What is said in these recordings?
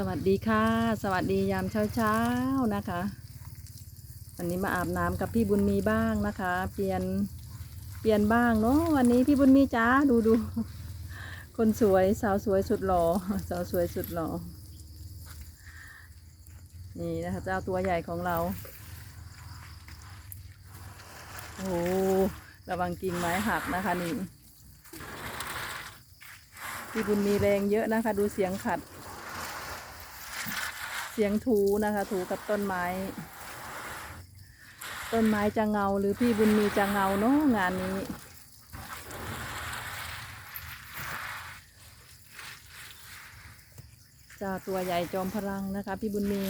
สวัสดีค่ะ สวัสดียามเช้าเช้าๆนะคะ วันนี้มาอาบน้ำกับพี่บุญมีบ้างนะคะ เปลี่ยนเปลี่ยนบ้างเนาะวันนี้พี่บุญมีจ้าดูดูคนสวยสาวสวยสุดหล่อสาวสวยสุดหล่อนี่นะคะเจ้าตัวใหญ่ของเราโอ้โหระวังกิ่งไม้หักนะคะนี่พี่บุญมีแรงเยอะนะคะ ดูเสียงขัด เสียงถูนะคะ ถูกับต้นไม้ ต้นไม้จะเงาหรือพี่บุญมีจะเงาเนาะงานนี้ เจ้าตัวใหญ่จอมพลังนะคะ พี่บุญมี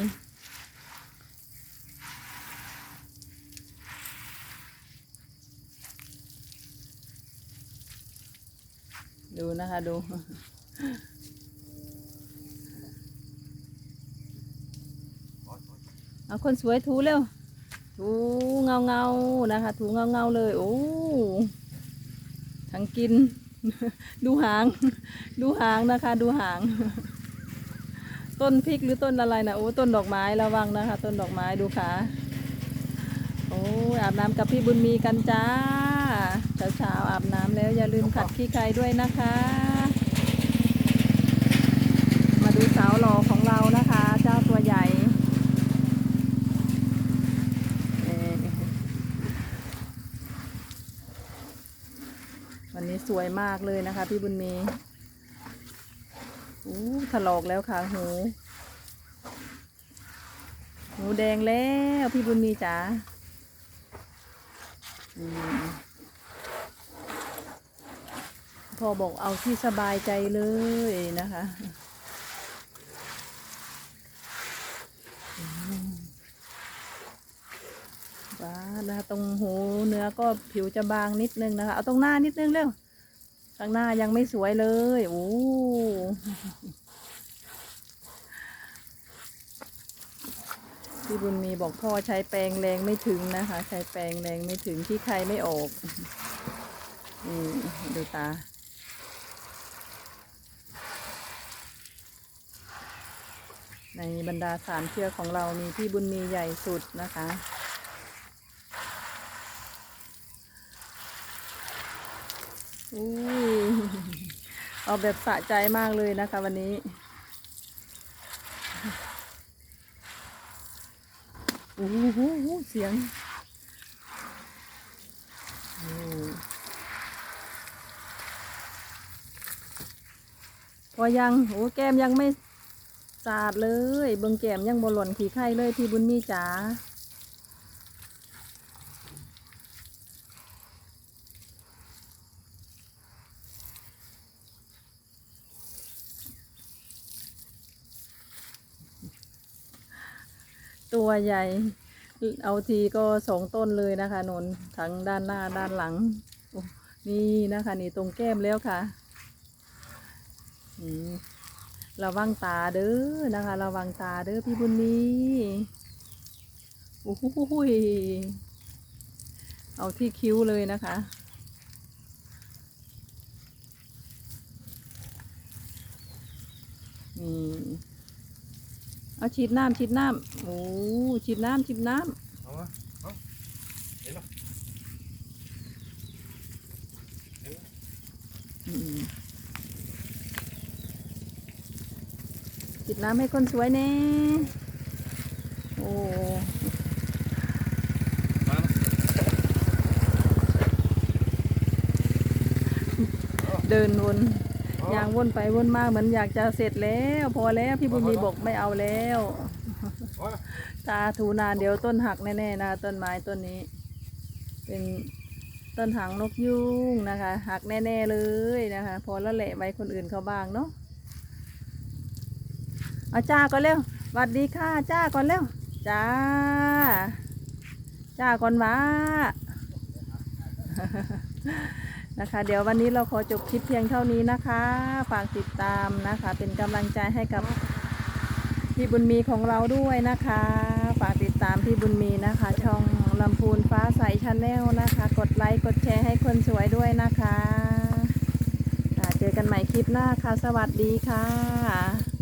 ดูนะคะดู เอาคนสวยถูเร็ว ถูเงาเงาๆนะคะ ถูเงาเงาๆเลย โอ้ทั้งกิน ดูหาง ดูหางนะคะ ดูหาง ต้นพริกหรือต้นอะไรนะโอ้ต้นดอกไม้ระวังนะคะ ต้นดอกไม้ดูขาโอ้ยอาบน้ำกับพี่บุญมีกันจ้าเช้าๆอาบน้ำแล้วอย่าลืมขัดขี้ไก่ด้วยนะคะ มาดูสาวหล่อของเรานะคะ เจ้าตัวใหญ่ เอ่อวันนี้ สวยมากเลยนะคะ พี่บุญมีอู้ถลอกแล้วค่ะหูหูแดงแล้วพี่บุญมีจ๋าอืมพ่อบอกเอาที่สบายใจเลยนะคะว้านะคะตรงหูเนื้อก็ผิวจะบางนิดนึงนะคะ เอาตรงหน้านิดนึงเร็ว ข้างหน้ายังไม่สวยเลย โอ้พี่บุญมีบอกพ่อใช้แปรงแรงไม่ถึงนะคะ ใช้แปรงแรงไม่ถึงที่ใครไม่ออกนี่ดูตา ในบรรดาสามเชือกของเรามีพี่บุญมีใหญ่สุดนะคะอุ้ เอาแบบสะใจมากเลยนะคะวันนี้โอ้โหเสียงอพอยังโอ้แก้มยังไม่สาดเลย เบิงแก้มยังบหล่นขี้ไข่เลยพี่บุญมีจ๋า ตัวใหญ่ เอาทีก็สองต้นเลยนะคะนนทั้งด้านหน้าด้านหลัง นี่นะคะ นี่ตรงแก้มแล้วค่ะระวังตาเด้อนะคะ ระวังตาเด้อพี่บุญมีโอ้โหยเอาที่คิ้วเลยนะคะ นี่ เอาฉีดน้ำฉีดน้ำโอ้ฉีดน้ำฉีดน้เอาวะเอาเห็นปะำอืมฉีดน้ำให้คนสวยแน่โอ้มาเดินวน ยางวนไปวนมาเหมือนอยากจะเสร็จแล้ว พอแล้วพี่บุญมีบอกไม่เอาแล้ว ตาถูนานเดี๋ยวต้นหักแน่ๆนะต้นไม้ต้นนี้ เป็นต้นหางนกยุงนะคะ หักแน่ ๆเลยนะคะ พอแล้วแหละไว้คนอื่นเขาบ้างเนาะเอาจ้าก่อนเร็วสวัสดีค่ะจ้าก่อนเร็วจ้า จ้าก่อนวะ นะคะ เดี๋ยววันนี้เราขอจบคลิปเพียงเท่านี้นะคะ ฝากติดตามนะคะ เป็นกำลังใจให้กับพี่บุญมีของเราด้วยนะคะ ฝากติดตามพี่บุญมีนะคะ ช่องลำพูนฟ้าใสชาแนลนะคะ กดไลค์กดแชร์ให้คนสวยด้วยนะคะ เจอกันใหม่คลิปหน้าค่ะ สวัสดีค่ะ